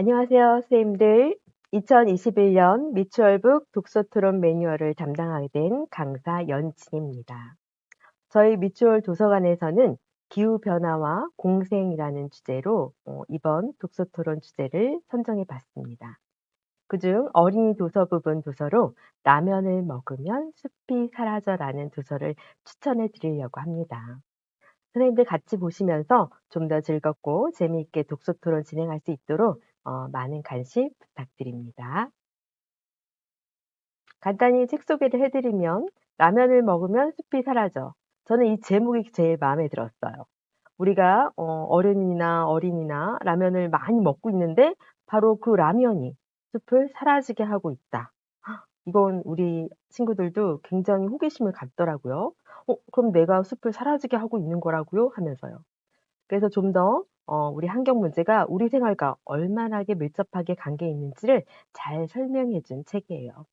안녕하세요, 선생님들. 2021년 미추얼북 독서토론 매뉴얼을 담당하게 된 강사 연진입니다. 저희 미추얼 도서관에서는 기후변화와 공생이라는 주제로 어, 이번 독서토론 주제를 선정해 봤습니다. 그중 어린이 도서 부분 도서로 라면을 먹으면 숲이 사라져라는 도서를 추천해 드리려고 합니다. 선생님들 같이 보시면서 좀 더 즐겁고 재미있게 독서 토론 진행할 수 있도록 어, 많은 관심 부탁드립니다. 간단히 책 소개를 해드리면 라면을 먹으면 숲이 사라져. 저는 이 제목이 제일 마음에 들었어요. 우리가 어, 어른이나 어린이나 라면을 많이 먹고 있는데 바로 그 라면이 숲을 사라지게 하고 있다. 이건 우리 친구들도 굉장히 호기심을 갖더라고요. 어, 그럼 내가 숲을 사라지게 하고 있는 거라고요? 하면서요. 그래서 좀 더 어, 우리 환경 문제가 우리 생활과 얼마나 밀접하게 관계 있는지를 잘 설명해 준 책이에요.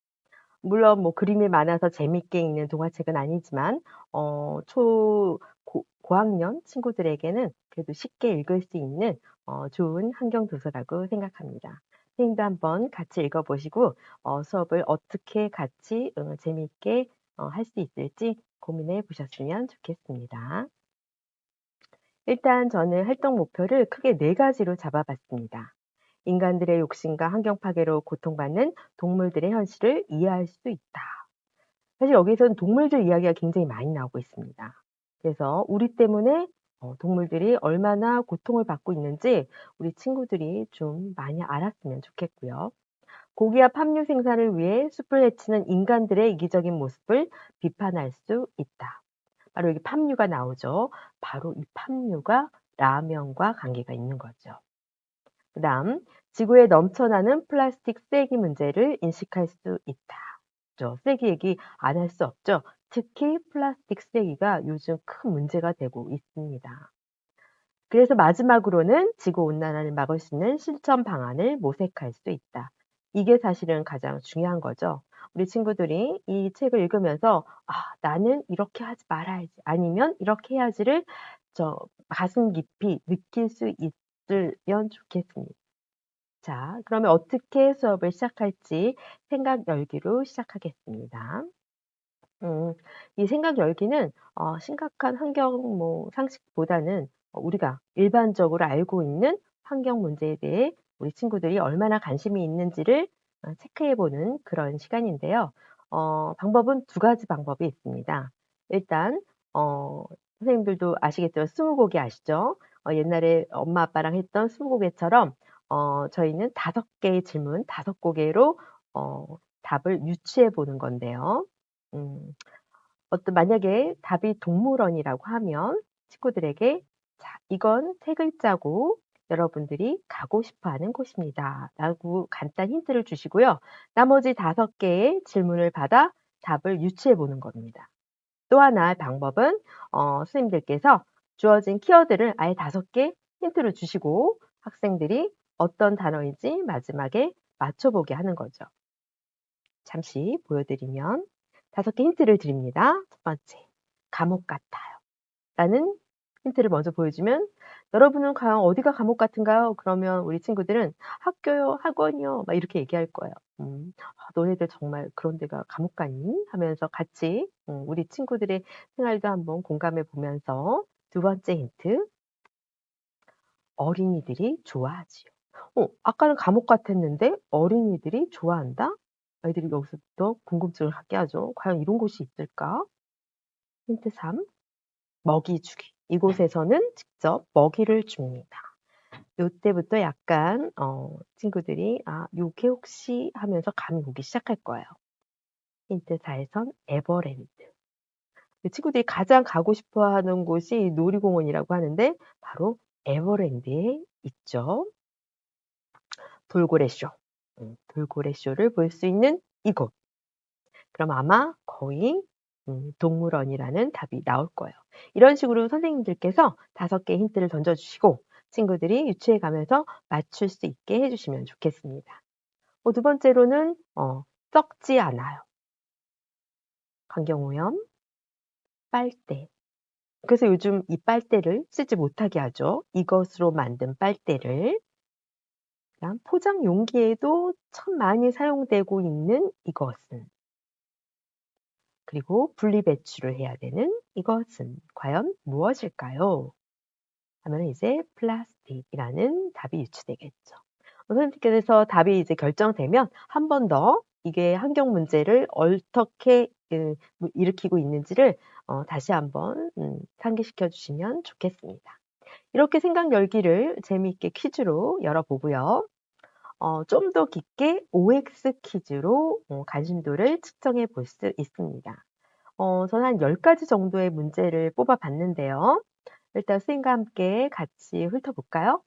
물론 뭐 그림이 많아서 재밌게 읽는 동화책은 아니지만 어, 초 고, 고학년 친구들에게는 그래도 쉽게 읽을 수 있는 어, 좋은 환경 도서라고 생각합니다. 선생님도 한번 같이 읽어 보시고 어, 수업을 어떻게 같이 어, 재미있게 어, 할 수 있을지 고민해 보셨으면 좋겠습니다. 일단 저는 활동 목표를 크게 네 가지로 잡아봤습니다. 인간들의 욕심과 환경 파괴로 고통받는 동물들의 현실을 이해할 수 있다. 사실 여기서는 동물들 이야기가 굉장히 많이 나오고 있습니다. 그래서 우리 때문에 어, 동물들이 얼마나 고통을 받고 있는지 우리 친구들이 좀 많이 알았으면 좋겠고요. 고기와 팜유 생산을 위해 숲을 해치는 인간들의 이기적인 모습을 비판할 수 있다. 바로 여기 팜유가 나오죠. 바로 이 팜유가 라면과 관계가 있는 거죠. 그 다음, 지구에 넘쳐나는 플라스틱 쓰레기 문제를 인식할 수 있다. 쓰레기 얘기 안 할 수 없죠. 특히 플라스틱 쓰레기가 요즘 큰 문제가 되고 있습니다. 그래서 마지막으로는 지구 온난화를 막을 수 있는 실천 방안을 모색할 수 있다. 이게 사실은 가장 중요한 거죠. 우리 친구들이 이 책을 읽으면서 아, 나는 이렇게 하지 말아야지 아니면 이렇게 해야지를 저 가슴 깊이 느낄 수 있으면 좋겠습니다. 자, 그러면 어떻게 수업을 시작할지 생각 열기로 시작하겠습니다. 음, 이 생각 열기는 어, 심각한 환경 뭐 상식보다는 우리가 일반적으로 알고 있는 환경 문제에 대해 우리 친구들이 얼마나 관심이 있는지를 어, 체크해 보는 그런 시간인데요. 어, 방법은 두 가지 방법이 있습니다. 일단 어, 선생님들도 아시겠죠? 스무고개 아시죠? 어, 옛날에 엄마 아빠랑 했던 스무고개처럼 어, 저희는 다섯 개의 질문, 다섯 고개로 어, 답을 유추해 보는 건데요. 음, 어떤 만약에 답이 동물원이라고 하면 친구들에게 자, 이건 세 글자고 여러분들이 가고 싶어 하는 곳입니다. 라고 간단 힌트를 주시고요. 나머지 다섯 개의 질문을 받아 답을 유추해 보는 겁니다. 또 하나 방법은 어, 선생님들께서 주어진 키워드를 아예 다섯 개 힌트를 주시고 학생들이 어떤 단어인지 마지막에 맞춰보게 하는 거죠. 잠시 보여드리면 다섯 개 힌트를 드립니다. 첫 번째, 감옥 같아요. 라는 힌트를 먼저 보여주면 여러분은 과연 어디가 감옥 같은가요? 그러면 우리 친구들은 학교요, 학원이요, 막 이렇게 얘기할 거예요. 음, 아, 너네들 정말 그런 데가 감옥 같니? 하면서 같이 음, 우리 친구들의 생활도 한번 공감해 보면서 두 번째 힌트. 어린이들이 좋아하지요. 어, 아까는 감옥 같았는데 어린이들이 좋아한다? 아이들이 여기서부터 궁금증을 갖게 하죠. 과연 이런 곳이 있을까? 힌트 3. 먹이 주기. 이곳에서는 직접 먹이를 줍니다. 요때부터 약간 어, 친구들이 아 요게 혹시 하면서 감이 오기 시작할 거예요. 힌트 4에선 에버랜드. 친구들이 가장 가고 싶어 하는 곳이 놀이공원이라고 하는데 바로 에버랜드에 있죠. 돌고래쇼. 음, 돌고래쇼를 볼 수 있는 이곳. 그럼 아마 거의 음, 동물원이라는 답이 나올 거예요. 이런 식으로 선생님들께서 다섯 개 힌트를 던져주시고 친구들이 유추해 가면서 맞출 수 있게 해주시면 좋겠습니다. 어, 두 번째로는 어, 썩지 않아요. 환경오염, 빨대. 그래서 요즘 이 빨대를 쓰지 못하게 하죠. 이것으로 만든 빨대를. 포장 용기에도 참 많이 사용되고 있는 이것은 그리고 분리 배출을 해야 되는 이것은 과연 무엇일까요? 하면 이제 플라스틱이라는 답이 유추되겠죠. 선생님께서 답이 이제 결정되면 한 번 더 이게 환경 문제를 어떻게 그뭐 일으키고 있는지를 어 다시 한번 음 상기시켜 주시면 좋겠습니다. 이렇게 생각 열기를 재미있게 퀴즈로 열어보고요. 어 좀 더 깊게 OX 퀴즈로 어 관심도를 측정해 볼 수 있습니다. 어 저는 한 10 가지 정도의 문제를 뽑아 봤는데요. 일단 선생님과 함께 같이 훑어볼까요?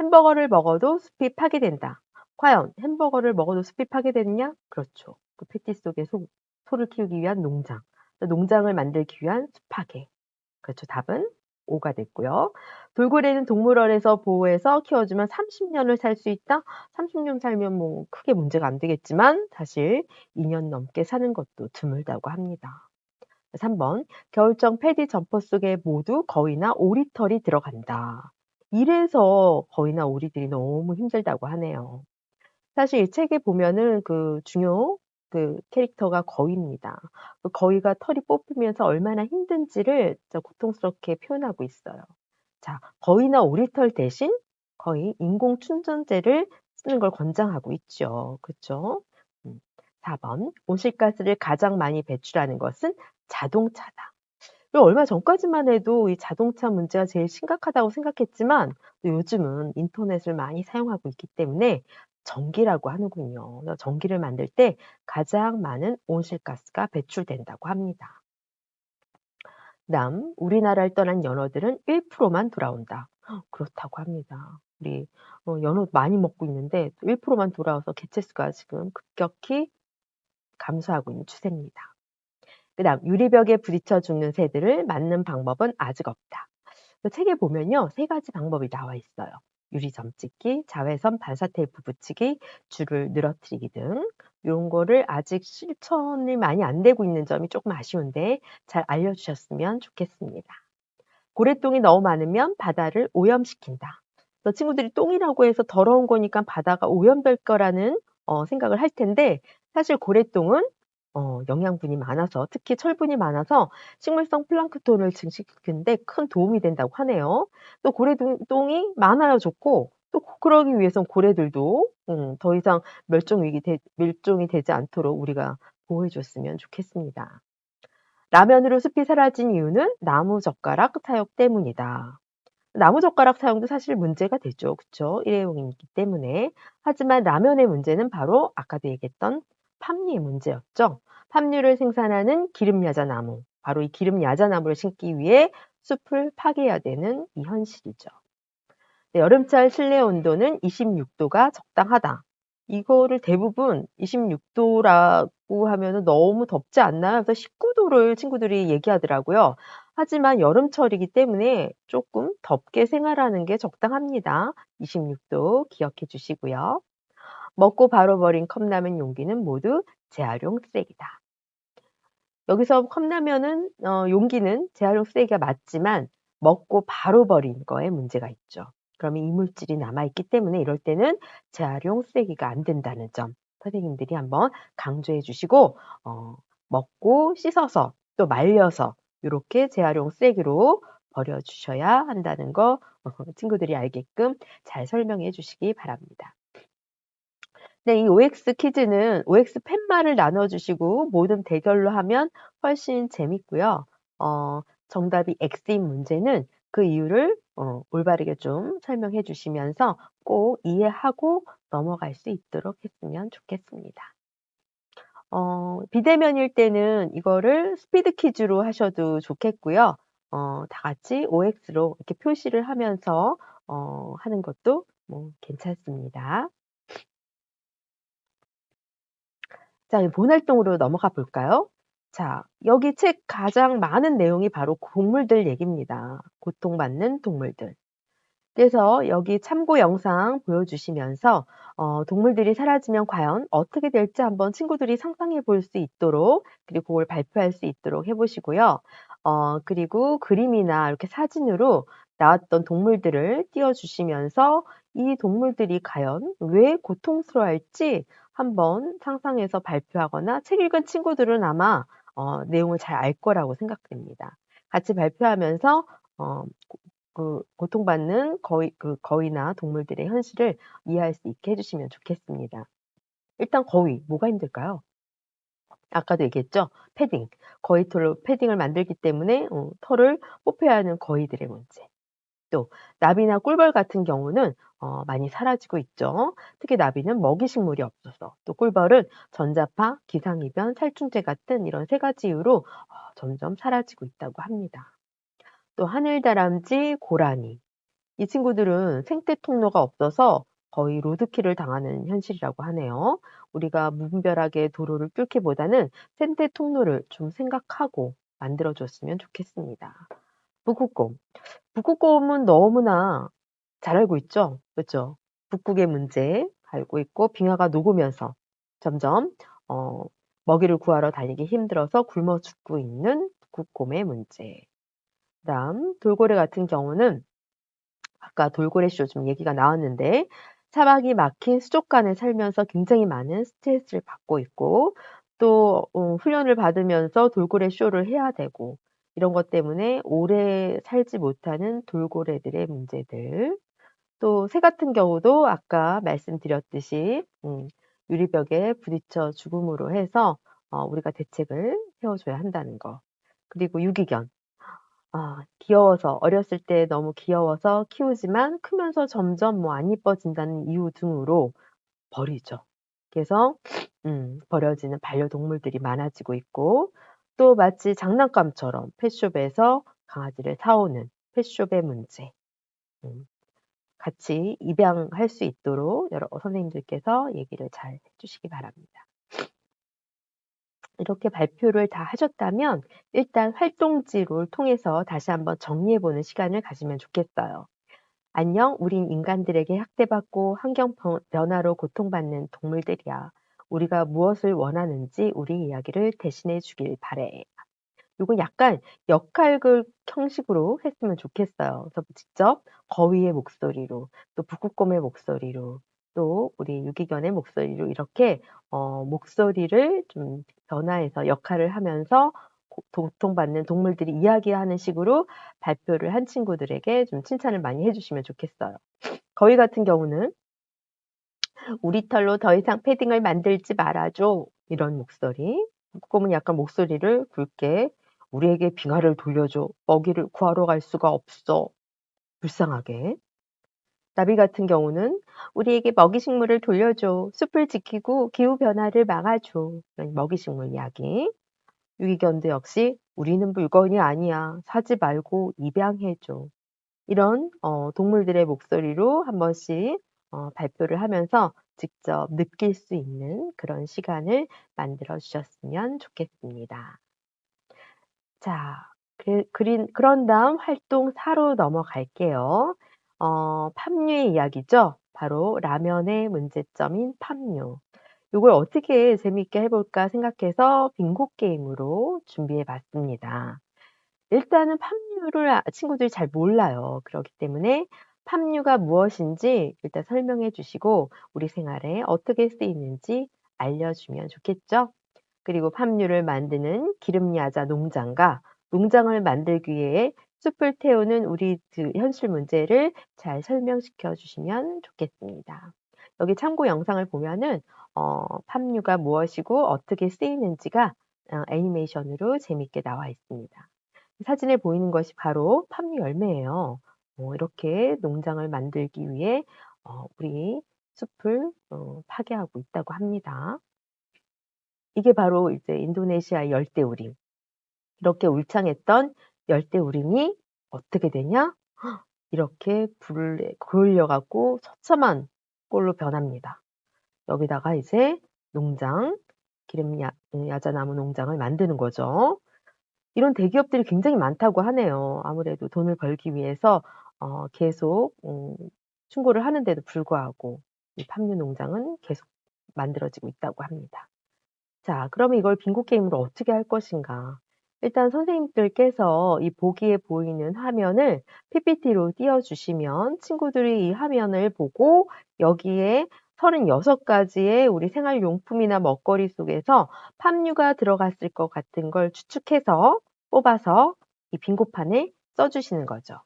햄버거를 먹어도 숲이 파괴된다. 과연 햄버거를 먹어도 숲이 파괴되느냐? 그렇죠. 그 패티 속에 소, 소를 키우기 위한 농장, 농장을 만들기 위한 숲 파괴. 그렇죠. 답은 5가 됐고요. 돌고래는 동물원에서 보호해서 키워주면 30년을 살 수 있다? 30년 살면 뭐 크게 문제가 안 되겠지만 사실 2년 넘게 사는 것도 드물다고 합니다. 3번 겨울정 패디 점퍼 속에 모두 거위나 오리털이 들어간다. 이래서 거위나 오리들이 너무 힘들다고 하네요. 사실 이 책에 보면은 그 중요 그 캐릭터가 거위입니다. 그 거위가 털이 뽑히면서 얼마나 힘든지를 고통스럽게 표현하고 있어요. 자, 거위나 오리털 대신 거의 인공 충전재를 쓰는 걸 권장하고 있죠. 그렇죠? 4번 온실가스를 가장 많이 배출하는 것은 자동차다. 얼마 전까지만 해도 이 자동차 문제가 제일 심각하다고 생각했지만 요즘은 인터넷을 많이 사용하고 있기 때문에 전기라고 하는군요. 전기를 만들 때 가장 많은 온실가스가 배출된다고 합니다. 다음 우리나라를 떠난 연어들은 1%만 돌아온다. 그렇다고 합니다. 우리 어, 연어 많이 먹고 있는데 1%만 돌아와서 개체수가 지금 급격히 감소하고 있는 추세입니다. 그 다음 유리벽에 부딪혀 죽는 새들을 맞는 방법은 아직 없다. 그 책에 보면요. 세 가지 방법이 나와 있어요. 유리 점 찍기, 자외선 반사 테이프 붙이기, 줄을 늘어뜨리기 등 이런 거를 아직 실천이 많이 안 되고 있는 점이 조금 아쉬운데 잘 알려주셨으면 좋겠습니다. 고래똥이 너무 많으면 바다를 오염시킨다. 친구들이 똥이라고 해서 더러운 거니까 바다가 오염될 거라는 어, 생각을 할 텐데 사실 고래똥은 어, 영양분이 많아서 특히 철분이 많아서 식물성 플랑크톤을 증식시키는데 큰 도움이 된다고 하네요. 또 고래똥이 많아야 좋고 또 그러기 위해선 고래들도 음, 더 이상 멸종 위기 되, 멸종이 되지 않도록 우리가 보호해 줬으면 좋겠습니다. 라면으로 숲이 사라진 이유는 나무 젓가락 사용 때문이다. 나무 젓가락 사용도 사실 문제가 되죠. 그쵸? 일회용이기 때문에. 하지만 라면의 문제는 바로 아까도 얘기했던 팜리의 문제였죠. 팜유를 생산하는 기름야자나무, 바로 이 기름야자나무를 심기 위해 숲을 파괴해야 되는 이 현실이죠. 네, 여름철 실내 온도는 26도가 적당하다. 이거를 대부분 26도라고 하면 너무 덥지 않나요? 그래서 19도를 친구들이 얘기하더라고요. 하지만 여름철이기 때문에 조금 덥게 생활하는 게 적당합니다. 26도 기억해 주시고요. 먹고 바로 버린 컵라면 용기는 모두 재활용 쓰레기다. 여기서 컵라면은 어, 용기는 재활용 쓰레기가 맞지만 먹고 바로 버린 거에 문제가 있죠. 그러면 이물질이 남아있기 때문에 이럴 때는 재활용 쓰레기가 안 된다는 점 선생님들이 한번 강조해 주시고 어, 먹고 씻어서 또 말려서 이렇게 재활용 쓰레기로 버려주셔야 한다는 거 어, 친구들이 알게끔 잘 설명해 주시기 바랍니다. 네, 이 OX 퀴즈는 OX 팻말을 나눠주시고 모든 대결로 하면 훨씬 재밌고요. 어, 정답이 X인 문제는 그 이유를 어, 올바르게 좀 설명해 주시면서 꼭 이해하고 넘어갈 수 있도록 했으면 좋겠습니다. 어, 비대면일 때는 이거를 스피드 퀴즈로 하셔도 좋겠고요. 어, 다 같이 OX로 이렇게 표시를 하면서 어, 하는 것도 뭐 괜찮습니다. 자, 본 활동으로 넘어가 볼까요? 자, 여기 책 가장 많은 내용이 바로 동물들 얘기입니다. 고통받는 동물들. 그래서 여기 참고 영상 보여주시면서 어, 동물들이 사라지면 과연 어떻게 될지 한번 친구들이 상상해 볼 수 있도록 그리고 그걸 발표할 수 있도록 해보시고요. 어, 그리고 그림이나 이렇게 사진으로 나왔던 동물들을 띄워주시면서 이 동물들이 과연 왜 고통스러워할지 한번 상상해서 발표하거나 책 읽은 친구들은 아마 어 내용을 잘 알 거라고 생각됩니다. 같이 발표하면서 어 고 그 고통받는 거위 그 거위나 동물들의 현실을 이해할 수 있게 해 주시면 좋겠습니다. 일단 거위 뭐가 힘들까요? 아까도 얘기했죠. 패딩. 거위털로 패딩을 만들기 때문에 어 털을 뽑혀야 하는 거위들의 문제. 또 나비나 꿀벌 같은 경우는 어 많이 사라지고 있죠. 특히 나비는 먹이 식물이 없어서 또 꿀벌은 전자파, 기상이변, 살충제 같은 이런 세 가지 이유로 어 점점 사라지고 있다고 합니다. 또 하늘다람쥐, 고라니 이 친구들은 생태 통로가 없어서 거의 로드킬을 당하는 현실이라고 하네요. 우리가 무분별하게 도로를 뚫기보다는 생태 통로를 좀 생각하고 만들어 줬으면 좋겠습니다. 북극곰. 북극곰은 너무나 잘 알고 있죠. 그죠? 북극의 문제 알고 있고 빙하가 녹으면서 점점 어 먹이를 구하러 다니기 힘들어서 굶어 죽고 있는 북극곰의 문제. 그다음 돌고래 같은 경우는 아까 돌고래 쇼 좀 얘기가 나왔는데 사막이 막힌 수족관에 살면서 굉장히 많은 스트레스를 받고 있고 또 어 훈련을 받으면서 돌고래 쇼를 해야 되고 이런 것 때문에 오래 살지 못하는 돌고래들의 문제들. 또 새 같은 경우도 아까 말씀드렸듯이 음 유리벽에 부딪혀 죽음으로 해서 어 우리가 대책을 세워 줘야 한다는 거. 그리고 유기견. 아 귀여워서 어렸을 때 너무 귀여워서 키우지만 크면서 점점 뭐 안 이뻐진다는 이유 등으로 버리죠. 그래서 음 버려지는 반려동물들이 많아지고 있고 또 마치 장난감처럼 펫숍에서 강아지를 사 오는 펫숍의 문제. 음 같이 입양할 수 있도록 여러 선생님들께서 얘기를 잘 해 주시기 바랍니다. 이렇게 발표를 다 하셨다면 일단 활동지를 통해서 다시 한번 정리해 보는 시간을 가지면 좋겠어요. 안녕, 우린 인간들에게 학대받고 환경 번- 변화로 고통받는 동물들이야. 우리가 무엇을 원하는지 우리 이야기를 대신해 주길 바래. 요건 약간 역할극 형식으로 했으면 좋겠어요. 그래서 직접 거위의 목소리로, 또 북극곰의 목소리로, 또 우리 유기견의 목소리로 이렇게 어 목소리를 좀 변화해서 역할을 하면서 고 고통받는 동물들이 이야기하는 식으로 발표를 한 친구들에게 좀 칭찬을 많이 해 주시면 좋겠어요. 거위 같은 경우는 " 우리 털로 더 이상 패딩을 만들지 말아 줘." 이런 목소리. 북극곰은 약간 목소리를 굵게 "우리에게 빙하를 돌려줘. 먹이를 구하러 갈 수가 없어." 불쌍하게. 나비 같은 경우는 "우리에게 먹이 식물을 돌려줘. 숲을 지키고 기후 변화를 막아줘." 이런 먹이 식물 이야기. 유기견도 역시 "우리는 물건이 아니야. 사지 말고 입양해 줘." 이런 어 동물들의 목소리로 한 번씩 어 발표를 하면서 직접 느낄 수 있는 그런 시간을 만들어 주셨으면 좋겠습니다. 자, 그 그린 그런 다음 활동 4로 넘어갈게요. 어 팜유의 이야기죠. 바로 라면의 문제점인 팜유. 요걸 어떻게 재미있게 해 볼까 생각해서 빙고 게임으로 준비해 봤습니다. 일단은 팜유를 아 친구들이 잘 몰라요. 그렇기 때문에 팜유가 무엇인지 일단 설명해 주시고 우리 생활에 어떻게 쓰이는지 알려주면 좋겠죠? 그리고 팜유를 만드는 기름야자 농장과 농장을 만들기 위해 숲을 태우는 우리 그 현실 문제를 잘 설명시켜 주시면 좋겠습니다. 여기 참고 영상을 보면은 어 팜유가 무엇이고 어떻게 쓰이는지가 어 애니메이션으로 재밌게 나와 있습니다. 사진에 보이는 것이 바로 팜유 열매예요. 어 이렇게 농장을 만들기 위해 어 우리 숲을 어 파괴하고 있다고 합니다. 이게 바로 이제 인도네시아의 열대우림. 이렇게 울창했던 열대우림이 어떻게 되냐? 이렇게 불에 그을려 갖고 처참한 꼴로 변합니다. 여기다가 이제 농장, 기름 야음 야자나무 농장을 만드는 거죠. 이런 대기업들이 굉장히 많다고 하네요. 아무래도 돈을 벌기 위해서 어 계속 음 충고를 하는데도 불구하고 이 팜유 농장은 계속 만들어지고 있다고 합니다. 자 그러면 이걸 빙고 게임으로 어떻게 할 것인가? 일단 선생님들께서 이 보기에 보이는 화면을 PPT로 띄워주시면 친구들이 이 화면을 보고 여기에 36가지의 우리 생활용품이나 먹거리 속에서 팜유가 들어갔을 것 같은 걸 추측해서 뽑아서 이 빙고판에 써주시는 거죠.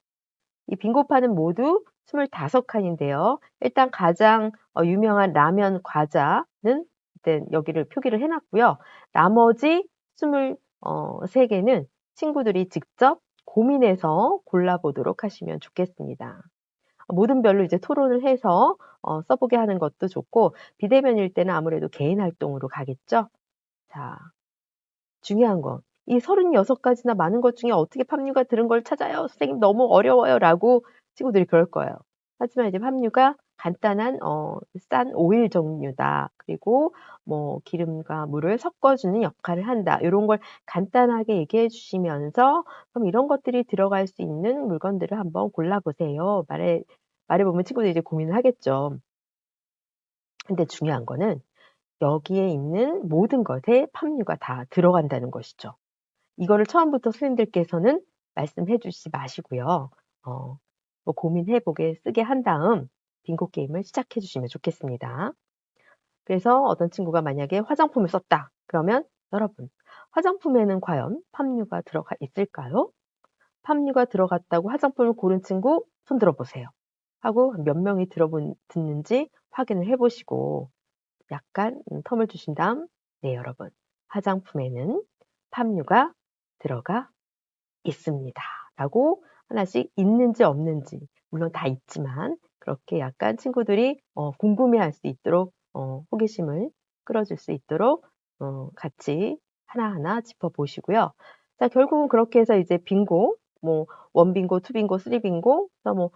이 빙고판은 모두 25칸인데요. 일단 가장 어, 유명한 라면 과자는 일단 여기를 표기를 해놨고요. 나머지 23개는 친구들이 직접 고민해서 골라보도록 하시면 좋겠습니다. 모든 별로 이제 토론을 해서 어, 써보게 하는 것도 좋고 비대면일 때는 아무래도 개인 활동으로 가겠죠. 자, 중요한 건 이 36 가지나 많은 것 중에 어떻게 팜유가 들은 걸 찾아요? 선생님 너무 어려워요. 라고 친구들이 그럴 거예요. 하지만 이제 팜유가 간단한 어, 싼 오일 종류다. 그리고 뭐 기름과 물을 섞어주는 역할을 한다. 이런 걸 간단하게 얘기해 주시면서 그럼 이런 것들이 들어갈 수 있는 물건들을 한번 골라보세요. 말해 말해 보면 친구들이 이제 고민을 하겠죠. 근데 중요한 거는 여기에 있는 모든 것에 팜유가 다 들어간다는 것이죠. 이거를 처음부터 선생님들께서는 말씀해 주시지 마시고요. 어, 뭐 고민해 보게 쓰게 한 다음 빙고 게임을 시작해 주시면 좋겠습니다. 그래서 어떤 친구가 만약에 화장품을 썼다. 그러면 여러분, 화장품에는 과연 팜유가 들어가 있을까요? 팜유가 들어갔다고 화장품을 고른 친구 손 들어보세요. 하고 몇 명이 들어본, 듣는지 확인을 해보시고 약간 음, 텀을 주신 다음 네 여러분 화장품에는 팜유가 들어가 있습니다. 라고 하나씩 있는지 없는지 물론 다 있지만 그렇게 약간 친구들이 어, 궁금해 할 수 있도록 어, 호기심을 끌어줄 수 있도록 어, 같이 하나하나 짚어보시고요. 자 결국은 그렇게 해서 이제 빙고 뭐 원빙고, 투빙고, 쓰리빙고 뭐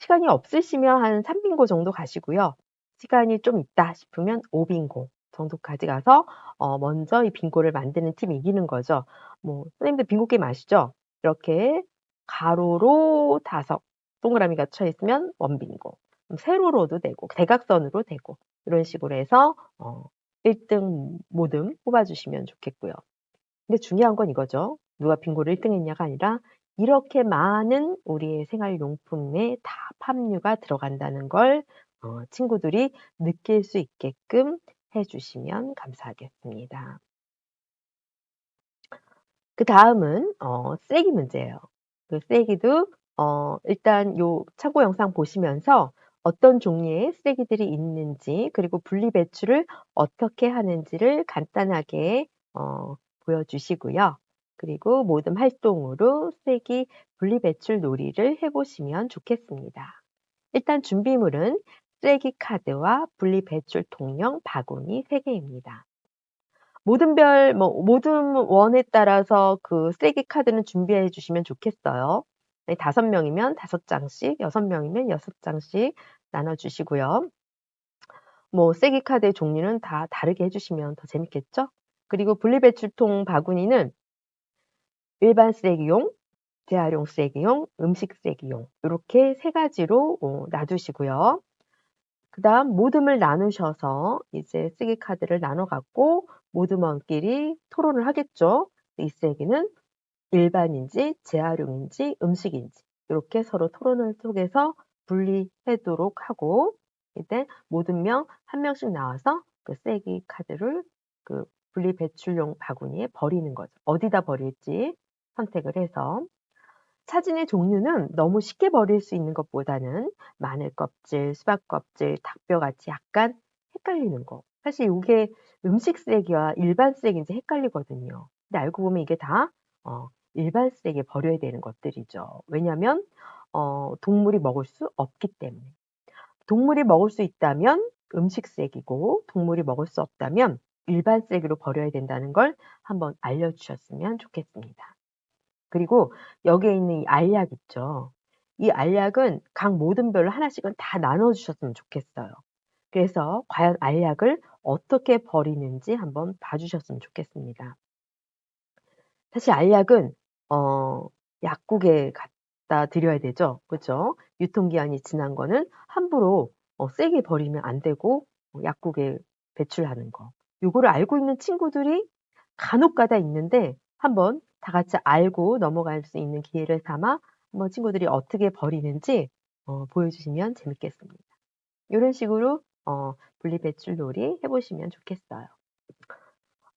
시간이 없으시면 한 3빙고 정도 가시고요. 시간이 좀 있다 싶으면 5빙고 정도까지 가서 어 먼저 이 빙고를 만드는 팀이 이기는 거죠. 뭐 선생님들 빙고 게임 아시죠? 이렇게 가로로 다섯 동그라미가 쳐 있으면 원빙고 세로로도 되고 대각선으로 되고 이런 식으로 해서 어 1등 모듬 뽑아주시면 좋겠고요. 근데 중요한 건 이거죠. 누가 빙고를 1등 했냐가 아니라 이렇게 많은 우리의 생활용품에 다 팜유가 들어간다는 걸 어, 친구들이 느낄 수 있게끔 해주시면 감사하겠습니다. 그 다음은 어, 쓰레기 문제예요. 그 쓰레기도 어, 일단 요 참고 영상 보시면서 어떤 종류의 쓰레기들이 있는지 그리고 분리 배출을 어떻게 하는지를 간단하게 어, 보여주시고요. 그리고 모든 활동으로 쓰레기 분리 배출 놀이를 해보시면 좋겠습니다. 일단 준비물은 쓰레기 카드와 분리 배출 통령 바구니 3개입니다. 모든 별, 뭐, 모든 원에 따라서 그 쓰레기 카드는 준비해 주시면 좋겠어요. 네, 다섯 명이면 다섯 장씩, 여섯 명이면 여섯 장씩 나눠주시고요. 뭐, 쓰레기 카드의 종류는 다 다르게 해주시면 더 재밌겠죠? 그리고 분리배출통 바구니는 일반 쓰레기용, 재활용 쓰레기용, 음식 쓰레기용 이렇게 세 가지로 어, 놔두시고요. 그 다음 모듬을 나누셔서 이제 쓰레기 카드를 나눠 갖고 모듬원끼리 토론을 하겠죠. 이 쓰레기는 일반인지 재활용인지 음식인지 이렇게 서로 토론을 속에서 분리하도록 하고 이때 모든 명 한 명씩 나와서 그 쓰레기 카드를 그 분리 배출용 바구니에 버리는 거죠. 어디다 버릴지 선택을 해서 사진의 종류는 너무 쉽게 버릴 수 있는 것보다는 마늘 껍질, 수박 껍질, 닭뼈 같이 약간 헷갈리는 거. 사실 이게 음식 쓰레기와 일반 쓰레기인지 헷갈리거든요. 근데 알고 보면 이게 다 어, 일반 쓰레기에 버려야 되는 것들이죠. 왜냐하면 어, 동물이 먹을 수 없기 때문에. 동물이 먹을 수 있다면 음식 쓰레기고 동물이 먹을 수 없다면 일반 쓰레기로 버려야 된다는 걸 한번 알려주셨으면 좋겠습니다. 그리고 여기에 있는 이 알약 있죠. 이 알약은 각 모든 별로 하나씩은 다 나눠 주셨으면 좋겠어요. 그래서 과연 알약을 어떻게 버리는지 한번 봐주셨으면 좋겠습니다. 사실 알약은 어, 약국에 갖다 드려야 되죠. 그렇죠? 유통기한이 지난 거는 함부로 어, 세게 버리면 안 되고 어, 약국에 배출하는 거. 요거를 알고 있는 친구들이 간혹가다 있는데 한번 다 같이 알고 넘어갈 수 있는 기회를 삼아 뭐 친구들이 어떻게 버리는지 어, 보여주시면 재밌겠습니다. 이런 식으로 어, 분리배출 놀이 해보시면 좋겠어요.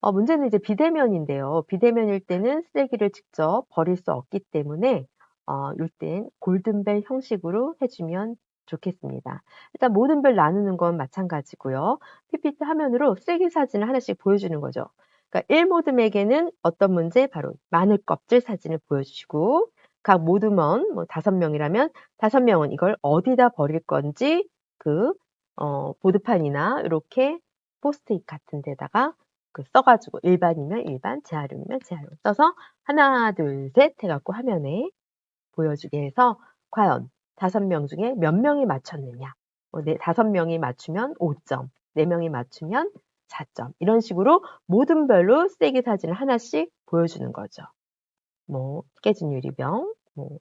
어, 문제는 이제 비대면인데요. 비대면일 때는 쓰레기를 직접 버릴 수 없기 때문에 어, 이땐 골든벨 형식으로 해주면 좋겠습니다. 일단 모든 별 나누는 건 마찬가지고요. PPT 화면으로 쓰레기 사진을 하나씩 보여주는 거죠. 그러니까 1모듬에게는 어떤 문제? 바로 마늘 껍질 사진을 보여주시고 각 모듬원 뭐 다섯 명이라면 다섯 명은 이걸 어디다 버릴 건지 그 어, 보드판이나 이렇게 포스트잇 같은 데다가 그 써가지고 일반이면 일반, 재활용이면 재활용 써서 하나, 둘, 셋 해갖고 화면에 보여주게 해서 과연 다섯 명 중에 몇 명이 맞췄느냐. 뭐 네, 다섯 명이 맞추면 5점, 네 명이 맞추면 4점. 이런 식으로 모든 별로 쓰레기 사진을 하나씩 보여주는 거죠. 뭐 깨진 유리병, 뭐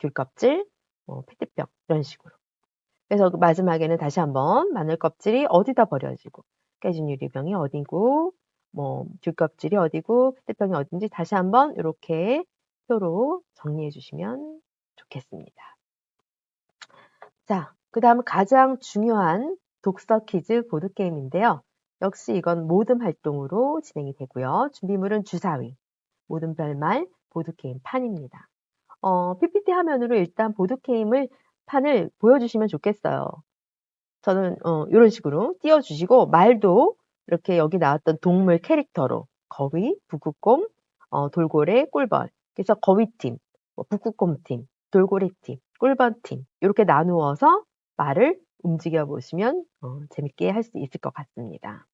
귤껍질, 뭐 페트병 이런 식으로. 그래서 그 마지막에는 다시 한번 마늘 껍질이 어디다 버려지고 깨진 유리병이 어디고 뭐 귤껍질이 어디고 페트병이 어딘지 다시 한번 이렇게 표로 정리해 주시면 좋겠습니다. 자, 그 다음 가장 중요한 독서 퀴즈 보드게임인데요. 역시 이건 모든 활동으로 진행이 되고요. 준비물은 주사위, 모든 별말, 보드게임 판입니다. 어, PPT 화면으로 일단 보드게임을 판을 보여주시면 좋겠어요. 저는 어, 이런 식으로 띄워주시고 말도 이렇게 여기 나왔던 동물 캐릭터로 거위, 북극곰, 어, 돌고래, 꿀벌 그래서 거위팀, 뭐 북극곰팀, 돌고래팀, 꿀벌팀 이렇게 나누어서 말을 움직여 보시면 어, 재밌게 할 수 있을 것 같습니다.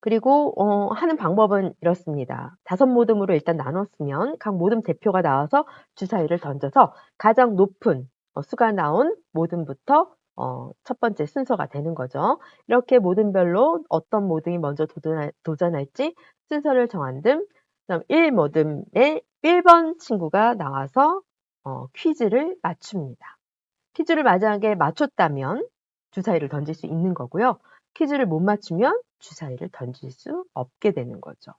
그리고 어, 하는 방법은 이렇습니다. 다섯 모듬으로 일단 나눴으면 각 모듬 대표가 나와서 주사위를 던져서 가장 높은 어, 수가 나온 모듬부터 어, 첫 번째 순서가 되는 거죠. 이렇게 모듬별로 어떤 모듬이 먼저 도전할, 도전할지 순서를 정한 듬 그다음 1 모듬에 1 번 친구가 나와서 어, 퀴즈를 맞춥니다. 퀴즈를 마지막에 맞췄다면 주사위를 던질 수 있는 거고요. 퀴즈를 못 맞추면 주사위를 던질 수 없게 되는 거죠.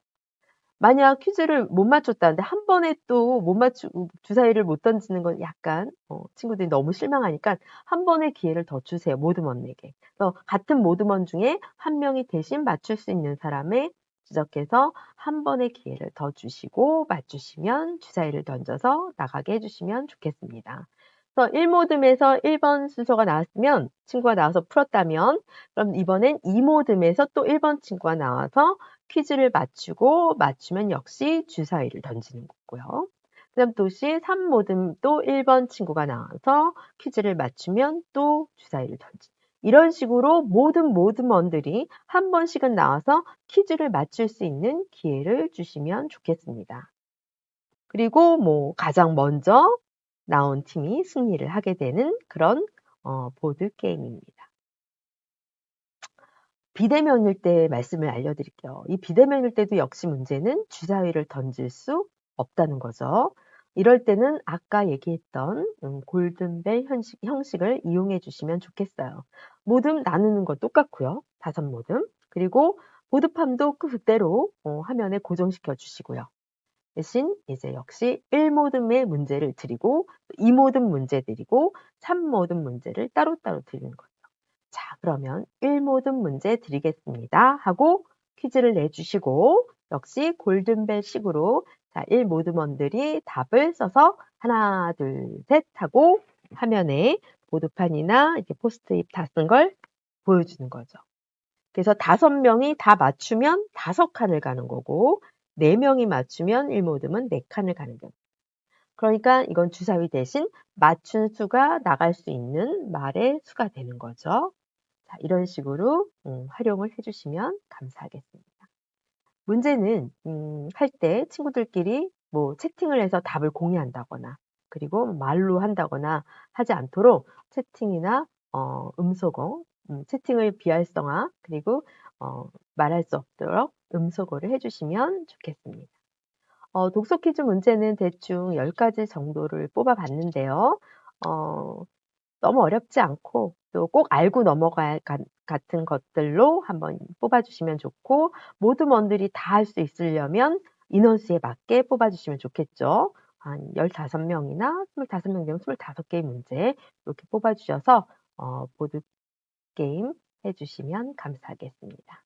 만약 퀴즈를 못 맞췄다는데 한 번에 또 못 맞추고 주사위를 못 던지는 건 약간 어, 친구들이 너무 실망하니까 한 번의 기회를 더 주세요. 모드먼에게. 그래서 같은 모드먼 중에 한 명이 대신 맞출 수 있는 사람의 지적해서 한 번의 기회를 더 주시고 맞추시면 주사위를 던져서 나가게 해주시면 좋겠습니다. 그래서 1모듬에서 1번 순서가 나왔으면 친구가 나와서 풀었다면 그럼 이번엔 2모듬에서 또 1번 친구가 나와서 퀴즈를 맞추고 맞추면 역시 주사위를 던지는 거고요. 그 다음 도시 3모듬 또 1번 친구가 나와서 퀴즈를 맞추면 또 주사위를 던지는 이런 식으로 모든 모듬원들이 한 번씩은 나와서 퀴즈를 맞출 수 있는 기회를 주시면 좋겠습니다. 그리고 뭐 가장 먼저 나온 팀이 승리를 하게 되는 그런 어, 보드 게임입니다. 비대면일 때 말씀을 알려드릴게요. 이 비대면일 때도 역시 문제는 주사위를 던질 수 없다는 거죠. 이럴 때는 아까 얘기했던 음, 골든벨 형식, 형식을 이용해 주시면 좋겠어요. 모듬 나누는 거 똑같고요. 다섯 모듬. 그리고 보드팜도 그대로 어, 화면에 고정시켜 주시고요. 대신 이제 역시 1모듬의 문제를 드리고 2모듬 문제 드리고 3모듬 문제를 따로따로 드리는 거죠. 자, 그러면 1모듬 문제 드리겠습니다. 하고 퀴즈를 내주시고 역시 골든벨 식으로 자, 1모듬원들이 답을 써서 하나, 둘, 셋 하고 화면에 보드판이나 이렇게 포스트잇 다 쓴 걸 보여주는 거죠. 그래서 다섯 명이 다 맞추면 다섯 칸을 가는 거고 4명이 맞추면 1모듬은 4칸을 가는 겁니다. 그러니까 이건 주사위 대신 맞춘 수가 나갈 수 있는 말의 수가 되는 거죠. 자, 이런 식으로 음, 활용을 해주시면 감사하겠습니다. 문제는 음, 할 때 친구들끼리 뭐 채팅을 해서 답을 공유한다거나 그리고 말로 한다거나 하지 않도록 채팅이나 어, 음소거, 음, 채팅을 비활성화 그리고 어, 말할 수 없도록 음소거를 해주시면 좋겠습니다. 어, 독서 퀴즈 문제는 대충 10가지 정도를 뽑아봤는데요. 어, 너무 어렵지 않고 또 꼭 알고 넘어갈 같은 것들로 한번 뽑아주시면 좋고 모든 원들이 다 할 수 있으려면 인원수에 맞게 뽑아주시면 좋겠죠. 한 15명이나 25명 되면 25개의 문제 이렇게 뽑아주셔서 어, 보드 게임 해주시면 감사하겠습니다.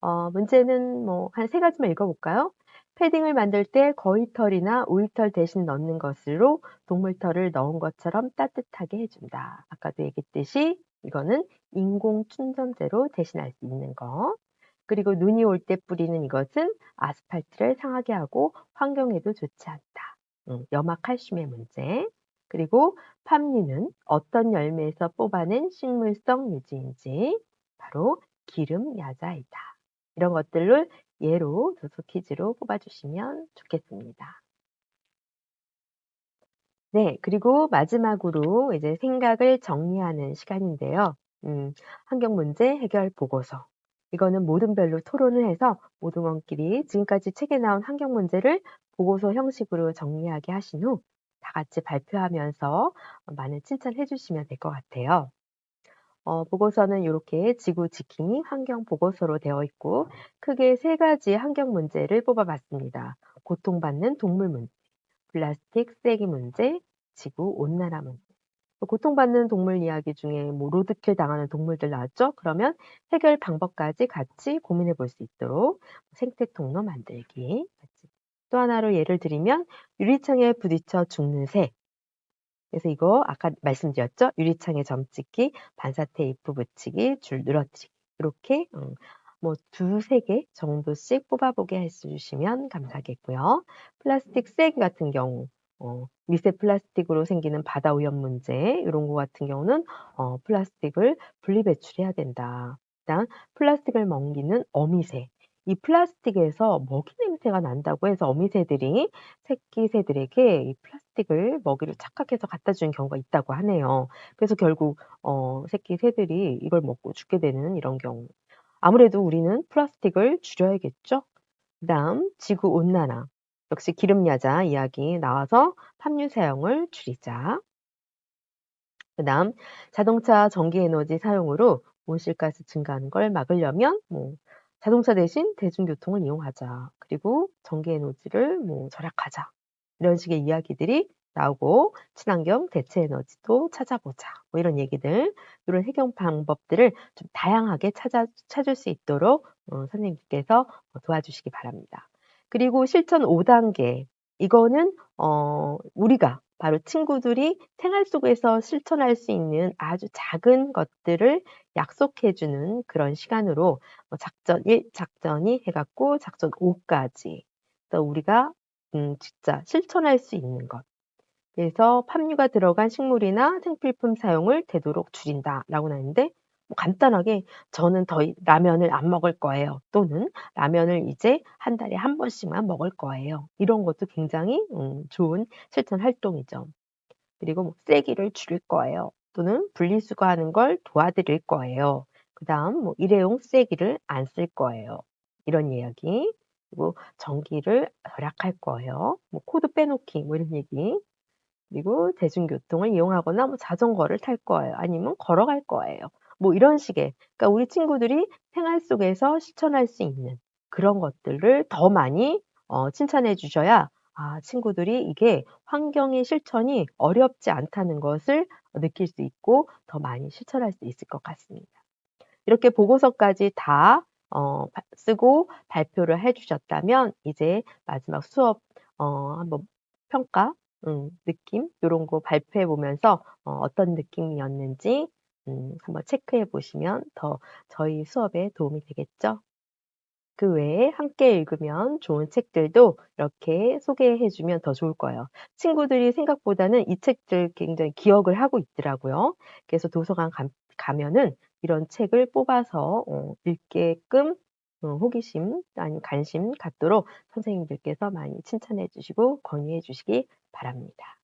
어, 문제는 뭐한세 가지만 읽어 볼까요? 패딩을 만들 때 거위털이나 우리털 대신 넣는 것으로 동물털을 넣은 것처럼 따뜻하게 해 준다. 아까도 얘기했듯이 이거는 인공 충전재로 대신할 수 있는 거. 그리고 눈이 올 때 뿌리는 이것은 아스팔트를 상하게 하고 환경에도 좋지 않다. 음, 염화 칼슘의 문제. 그리고 팜유는 어떤 열매에서 뽑아낸 식물성 유지인지 바로 기름 야자이다. 이런 것들을 예로 도서 퀴즈로 뽑아주시면 좋겠습니다. 네, 그리고 마지막으로 이제 생각을 정리하는 시간인데요. 음, 환경 문제 해결 보고서. 이거는 모든 별로 토론을 해서 모든 원끼리 지금까지 책에 나온 환경 문제를 보고서 형식으로 정리하게 하신 후 다 같이 발표하면서 많은 칭찬해 주시면 될 것 같아요. 어, 보고서는 이렇게 지구 지킴이 환경 보고서로 되어 있고 크게 세 가지 환경 문제를 뽑아 봤습니다. 고통받는 동물 문제, 플라스틱 쓰레기 문제, 지구 온난화 문제. 고통받는 동물 이야기 중에 뭐 로드킬 당하는 동물들 나왔죠? 그러면 해결 방법까지 같이 고민해 볼 수 있도록 생태 통로 만들기. 또 하나로 예를 들면 유리창에 부딪혀 죽는 새. 그래서 이거 아까 말씀드렸죠? 유리창에 점 찍기, 반사 테이프 붙이기, 줄 늘어뜨리기. 이렇게 음, 뭐 두세 개 정도씩 뽑아보게 해주시면 감사하겠고요. 플라스틱 쓰레기 같은 경우 어, 미세 플라스틱으로 생기는 바다 오염 문제 이런 거 같은 경우는 어, 플라스틱을 분리 배출해야 된다. 일단 플라스틱을 먹이는 어미새 이 플라스틱에서 먹이 냄새가 난다고 해서 어미새들이 새끼 새들에게 이 플라스틱을 먹이를 착각해서 갖다 주는 경우가 있다고 하네요. 그래서 결국 어, 새끼 새들이 이걸 먹고 죽게 되는 이런 경우. 아무래도 우리는 플라스틱을 줄여야겠죠. 그다음 지구 온난화. 역시 기름야자 이야기 나와서 팜유 사용을 줄이자. 그 다음 자동차 전기 에너지 사용으로 온실가스 증가하는 걸 막으려면 뭐 자동차 대신 대중교통을 이용하자. 그리고 전기 에너지를 뭐 절약하자. 이런 식의 이야기들이 나오고 친환경 대체 에너지도 찾아보자. 뭐 이런 얘기들, 이런 해결 방법들을 좀 다양하게 찾아, 찾을 수 있도록 어, 선생님께서 도와주시기 바랍니다. 그리고 실천 5단계. 이거는 어, 우리가 바로 친구들이 생활 속에서 실천할 수 있는 아주 작은 것들을 약속해 주는 그런 시간으로 뭐 작전 1, 작전 2 해갖고 작전 5까지 또 우리가 음, 진짜 실천할 수 있는 것. 그래서 팜유가 들어간 식물이나 생필품 사용을 되도록 줄인다 라고 나는데 뭐 간단하게 저는 더 라면을 안 먹을 거예요. 또는 라면을 이제 한 달에 한 번씩만 먹을 거예요. 이런 것도 굉장히 음, 좋은 실천 활동이죠. 그리고 뭐 쓰레기를 줄일 거예요. 또는 분리수거하는 걸 도와드릴 거예요. 그 다음 뭐 일회용 쓰레기를 안 쓸 거예요. 이런 이야기. 그리고 전기를 절약할 거예요. 뭐 코드 빼놓기 뭐 이런 얘기. 그리고 대중교통을 이용하거나 뭐 자전거를 탈 거예요. 아니면 걸어갈 거예요. 뭐 이런 식의 그러니까 우리 친구들이 생활 속에서 실천할 수 있는 그런 것들을 더 많이 어, 칭찬해 주셔야 아, 친구들이 이게 환경의 실천이 어렵지 않다는 것을 느낄 수 있고 더 많이 실천할 수 있을 것 같습니다. 이렇게 보고서까지 다 어, 쓰고 발표를 해 주셨다면 이제 마지막 수업 어, 한번 평가 음, 느낌 이런 거 발표해 보면서 어, 어떤 느낌이었는지 음, 한번 체크해 보시면 더 저희 수업에 도움이 되겠죠? 그 외에 함께 읽으면 좋은 책들도 이렇게 소개해 주면 더 좋을 거예요. 친구들이 생각보다는 이 책들 굉장히 기억을 하고 있더라고요. 그래서 도서관 가, 면은 이런 책을 뽑아서 어, 읽게끔 어, 호기심 아니면 관심 갖도록 선생님들께서 많이 칭찬해 주시고 권유해 주시기 바랍니다.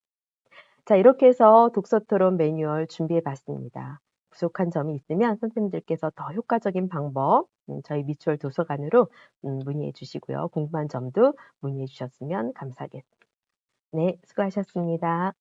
자, 이렇게 해서 독서 토론 매뉴얼 준비해 봤습니다. 부족한 점이 있으면 선생님들께서 더 효과적인 방법 음, 저희 미추홀 도서관으로 음, 문의해 주시고요. 궁금한 점도 문의해 주셨으면 감사하겠습니다. 네, 수고하셨습니다.